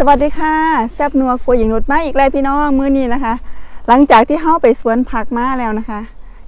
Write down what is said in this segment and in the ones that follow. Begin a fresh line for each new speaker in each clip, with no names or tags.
สวัสดีค่ะ แซบนัวครัวหญิงนุชมาอีกแล้วพี่น้องมื้อนี้นะคะ หลังจากที่เฮาไปสวนผักมาแล้วนะคะ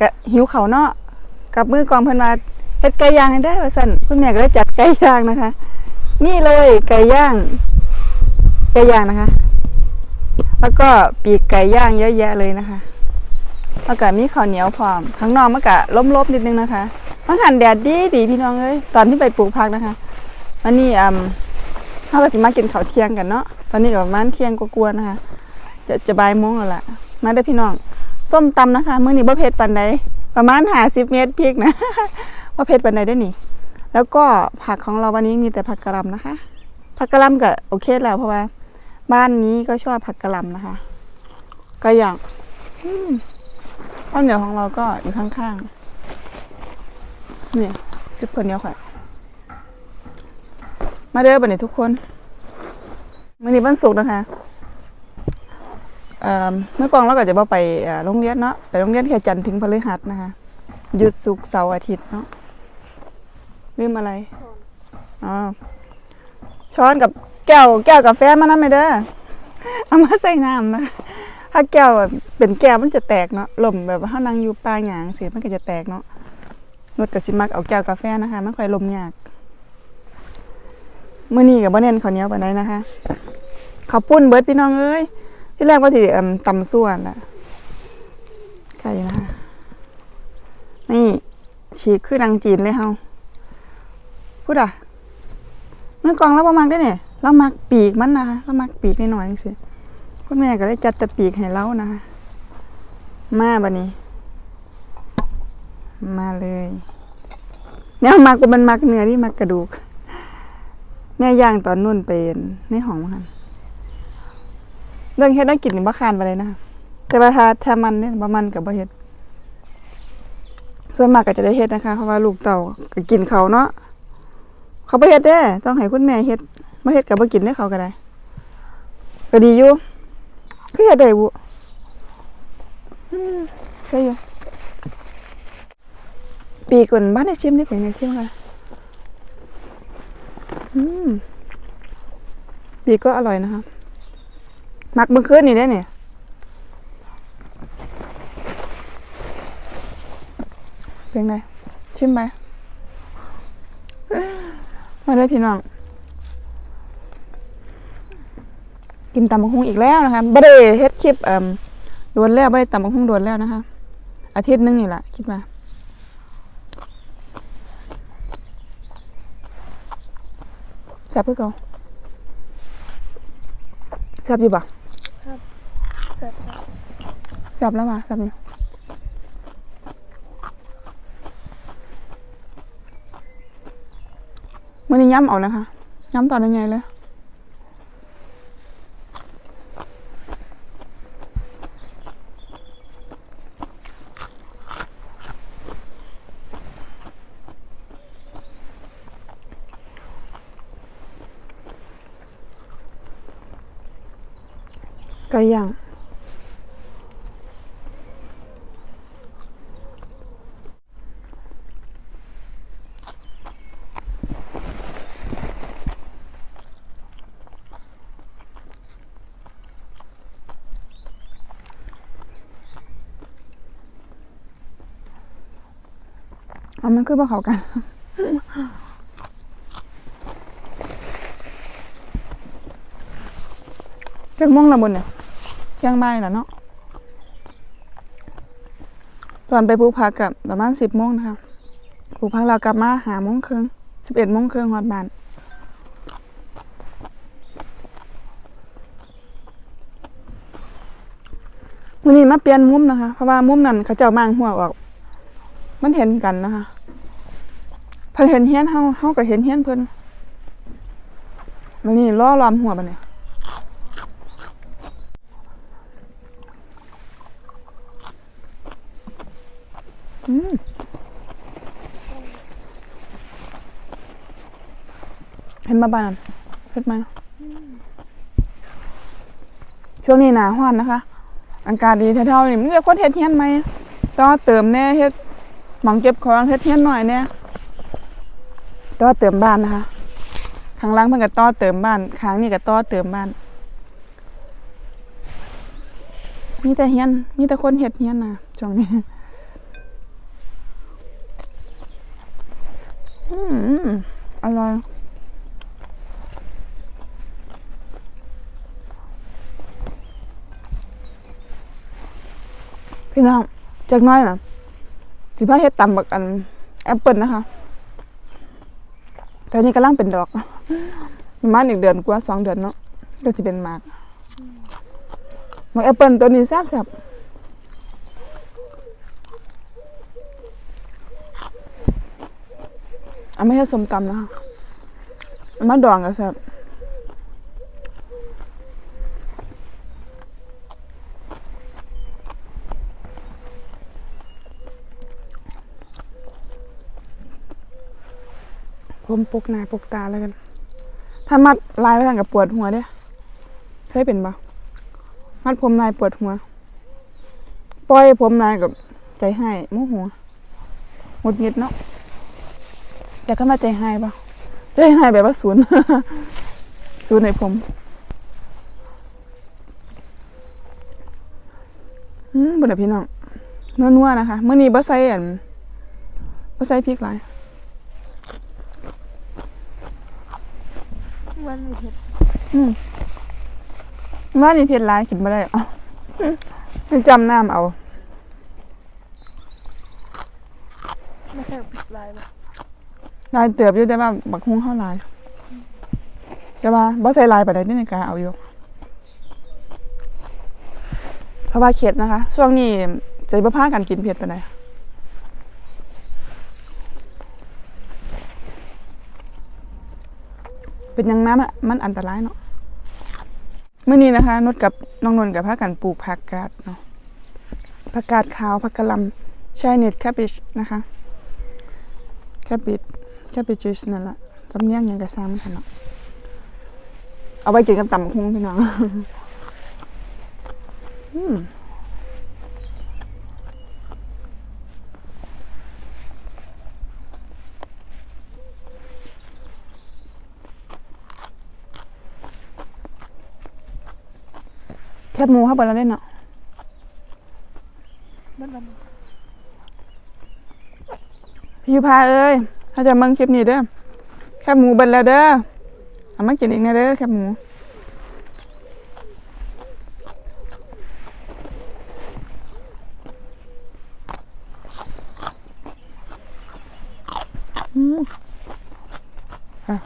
ก็หิวเขาเนาะกับมือกองเพิ่นว่าเฮ็ดไก่ย่างให้ได้ว่าซั่นคุณแม่ก็เลยจัดไก่ย่างนะคะ นี่เลยไก่ย่างไก่ย่างนะคะ แล้วก็ปีกไก่ย่างเยอะแยะเลยนะคะแล้วก็มีข้าวเหนียวพร้อมข้างนอกมันก็ล้มลบนิดนึงนะคะมันหันแดดดีดีพี่น้องเอ้ยตอนที่ไปปลูกผักนะคะวันนี้อืม เขาก็สิมากินข้าวเที่ยงกันเนาะ ตอนนี้ก็ประมาณเที่ยงกว่าๆนะคะ จะจะบ่ายโมงแล้วล่ะ มาเด้พี่น้อง ส้มตำนะคะ มื้อนี้บ่เผ็ดปานใด ประมาณ50เมตรพริกนะบ่เผ็ดปานใดได้นี่ แล้วก็ผักของเราวันนี้มีแต่ผักกะหล่ำนะคะ ผักกะหล่ำก็โอเคแล้วเพราะว่า บ้านนี้ก็ชอบผักกะหล่ำนะคะ ก็อย่างอืมข้าวเหนียวของเราก็อยู่ข้างๆ นี่คือคนเหนียวค่ะ มาเด้อบัดนี้ทุกคนวันนี้วันศุกร์นะคะเอ่อเมื่อกอนเราก็จะไปโรงเรียนเนาะไปโรงเรียนแค่จันทร์ถึงพฤหัสนะคะหยุดศุกร์เสาร์อาทิตย์เนาะลืมอะไรอ๋อช้อนกับแก้วแก้วกาแฟมานั่นไม่เด้อเอามาใส่น้ำนะถ้าแก้วเป็นแก้วมันจะแตกเนาะลมแบบว่าเฮานั่งอยู่ปลายหยางเสียมันก็จะแตกเนาะนวดกับสิมักเอาแก้วกาแฟนะคะไมันค่อยลมยาก มื่อนี้กับบ่เน้นข้าวเหนียวปานใดนะคะขาปุ้นเบิดพี่น้องเอ้ยที่แรกว่าสิเอิ่มตำส่วนน่ะไก่นะคะนี่ฉีกคือนางจีนเลยเฮาพูดอะเมื่อกองเราประมาณได้เนี่ยเรามักปีกมันนะคะเรามักปีกนิดหน่อยจังซี่คุณแม่ก็ได้จัดแต่ปีกให้เรานะคะมาบัดนี้ มาเลยแนวมักก็มันมักเนื้อที่มักกระดูก แม่ย่างตอนนุ่นเป็นในห้องมัน เรื่องเฮ็ดได้กินนี่บ่คานไปเลยนะแต่ว่าถ้าถ้ามันเนี่ยบ่มันกับบ่เฮ็ดส่วนมากก็จะได้เฮ็ดนะคะ เพราะว่าลูกเต่าก็กินเขาเนาะเขาบ่เฮ็ดเด้ต้องให้คุณแม่เฮ็ดบ่เฮ็ดก็บ่กินได้เขาก็ได้ ก็ดีอยู่คือเฮ็ดได้บุอืมได้อยู่ปีก่อนบ้านได้ชิมได้เป็นไงชิมกัน อืมปีก็อร่อยนะคะหมักเมื่อคืนนี่ได้เนี่ยเป็นไงชิมไปมมาได้พี่น้อง กินตำบักหุ่งอีกแล้วนะคะบ่ได้เฮ็ดคลิปเอ่มโดนแล้วบ่ได้ตำบักหุ่งโดนแล้วนะคะ อาทิตย์หนึงนี่แหละคิดมา แซ่บคือเก่าแซ่บอยู่ปะ
เสร็จแล้ว
แซ่บแล้วมาแซ่บอยู่มันนี้ย้ำเอานะคะย้ำตอนยังไงเลย ไก่ย่างเอามันคือบ่เขากันเรื่องม่วงละมุนเนี่ย เชียงใหม่แล้วเนาะตอนไปปลูกผักกับประมาณสิบโมงนะคะปลูกผักเรากลับมาหาโมงครึ่งสิบเอ็ดโมงครึ่งฮอดบ้านวันนี้มาเปลี่ยนมุมนะคะ เพราะว่ามุมนั้นเขาเจ้ามางหัวออก มันเห็นกันนะคะเพิ่นเห็นเฮี้ยนเฮาเฮาก็เห็นเฮี้ยนเพิ่นวันนี้ล้อล้อมหัวบัดเนี่ย อืมเห็นมาบ้านเห็นไหมช่วงนี้หนาห้อนนะคะ อากาศดีเท่าๆนี่มันจะคนเฮ็ดเฮียนไหมต่อเติมแน่เฮ็ดหมองเก็บของเฮ็ดเฮียนหน่อยแน่ต่อเติมบ้านนะคะข้างล่างเพิ่นก็ต่อเติมบ้านข้างนี่ก็ต่อเติมบ้านมีแต่เฮียนมีแต่คนเฮ็ดเฮียนน่ะช่วงนี้ อืมอร่อยพี่น้องจากน้อยนะสิพาเฮ็ดตำบักอันแอปเปิลนะคะแต่นี่กำลังเป็นดอกมาณอีกเดือนกว่าสองเดือนเนาะก็จะเป็นมากมากแอปเปิลตัวนี้แซ่บครับ เอาไม่ใช่ส้มตำนะคะเอามาดองกับแซ่บผมปกหน้าปกตาแล้วกัน ถ้ามัดลายไว้ทางกับปวดหัวเด้เคยเป็นปะมัดผมลายปวดหัว ปล่อยผมลายกับใจให้โมโหหงุดหงิดเนาะ จะเข้ามาใจให้ปะใจให้แบบว่าศูนย์ศูนย์ในผมอืมบุญพี่น้องนัวๆนะคะเมื่อนี้บ่ใส่อันบ่ใส่พริกหลาย
วันไม่เผ็ด
ว่านี่เผ็ดร้ายกินไม่ได้อะไม่จำน้ำเอา
ไม่ใช่ผิดลายปะ
ลายเติบอยู่แต่ว่าบักฮุ้งเข้าลาย แต่ว่าบ่ใส่ลายไปได้นี่ในการเอาอยู่เพราะว่าเข็ดนะคะ ช่วงนี้ใจบ่พากันกินเผ็ดไปไหนเป็นยังน้ำอะมันอันตรายเนาะเมื่อนี้นะคะนุชกับน้องนนท์กับพากันปลูกผักกาดเนาะผักกาดขาวผักกะหล่ำชายเน็ตแคปิชนะคะแคปิ ดแคปิจิสนั่นแหละตำเนียงหยังกระซ้ำกันเนาะเอาไปกินกันตำบักหุ้งพี่น้องอืมแคบหมูเข้าไปแล้วได้เนาะ
มันมัน
พี่ยุพาเอ้ย ถ้าจะมึงคลิปนี้เด้อแคบหมูเบิดแล้วเด้อเอามากินอีกนะเด้อแคบหมูอืมอะ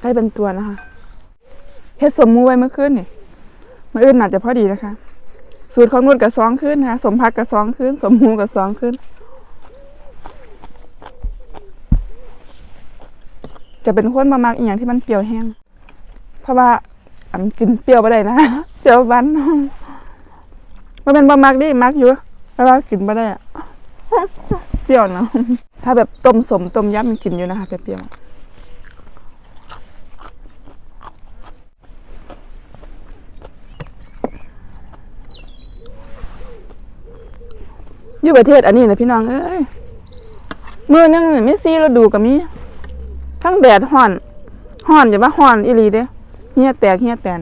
ได้เป็นตัวนะคะเฮ็ดสมมูไว้เมื่อคืนนี่มื่ออื่นอาจจะพอดีนะคะ สูตรของนุ่นกับสองขึ้นนะสมพักกับสองขึ้น สมหมูกับสองขึ้น จะเป็นคนมามากอีกอย่างที่มันเปรี้ยวแห้ง เพราะว่าอันกินเปรี้ยวไปได้นะเปรี้ยวหวันมันเป็นบะมักดิมักอยู่เพราะว่ากินไปได้อะเปรี้ยวเนาะถ้าแบบต้มสมต้มยำมันกินอยู่นะคะเปรี้ยว อยู่ประเทศอันนี้นะพี่น้องเอ้ยมือหนึงนี่มีซีฤดูกับมีทั้งแดดห่อนห่อนอย่าว่าห่อนอีหลีเด้เฮียแตกเฮียแตน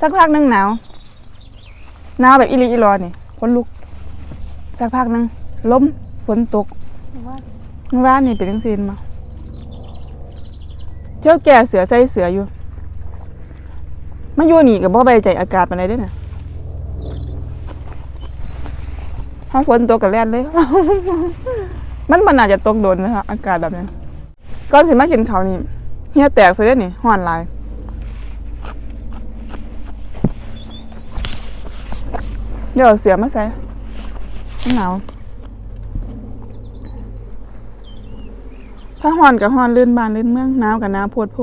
สักพักนึงหนาวหนาวแบบอีหลีอีรอนี่คนลุกสักพักนึงล้มฝนตก
ว่า
เมื่อวานนี่เป็นจังซีนมาเที่ยวแก่เสือใส่เสืออยู่มาอยู่นี่กับบ่ใบใจอากาศปานใดเด้อน่ะ ถ้าฝนตกกับแล่นเลย มันมันอาจจะตกโดนนะคะอากาศแบบนี้ก่อนสิมากินเขานี่เฮียแตกซะด้อนี่ห้อนลายเดี๋ยวเสือมาใส่หนาวถ้าห้อนกับห้อนลื่นบานลื่นเมืองหนาวกับหนาวโพดโพ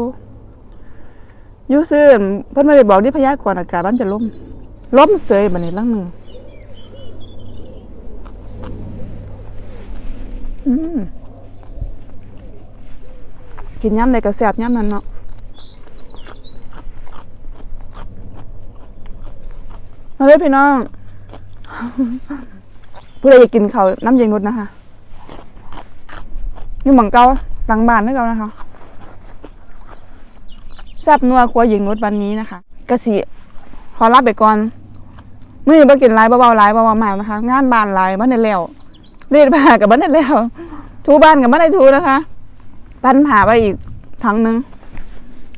ยูซื่อเพิ่นไม่ได้บอกที่พยากรณ์อากาศมันจะล่มล่มเสยบันี้ลังหนึ่ง อืม กินย่ำใดก็แซ่บย่ำนั้นเนาะมาเลยพี่น้องผู้ใดอยากกินเขาน้ำเย็นงดนะคะอยู่หม่องเกาหลังบานนึกเอานะคะแซบนัวครัวหญิงนุชวันนี้นะคะกะสิขอรับไปก่อนมื้อนี้บ่กินหลายเบาๆหลายเบาๆมากนะคะ งานบานหลายบ่ได้แล้ว รีดผ้ากับบ่ได้แล้วถูบ้านกับบ่ได้ถูนะคะปั้นผ้าไปอีกถังหนึง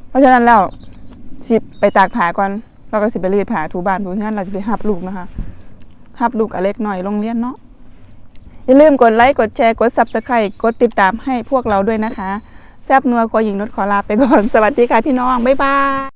เพราะฉะนั้นแล้วสิไปตากผ้าก่อนเราก็สิไปรีดผ้าถูบ้านถูงานเราจะไปหับลูกนะคะหับลูกอเล็กหน่อยโรงเรียนเนาะอย่าลืมกดไลค์กดแชร์กด subscribe กดติดตามให้พวกเราด้วยนะคะ แซบนัวครัวหญิงนุชขอลาไปก่อน สวัสดีค่ะพี่น้อง บ๊ายบาย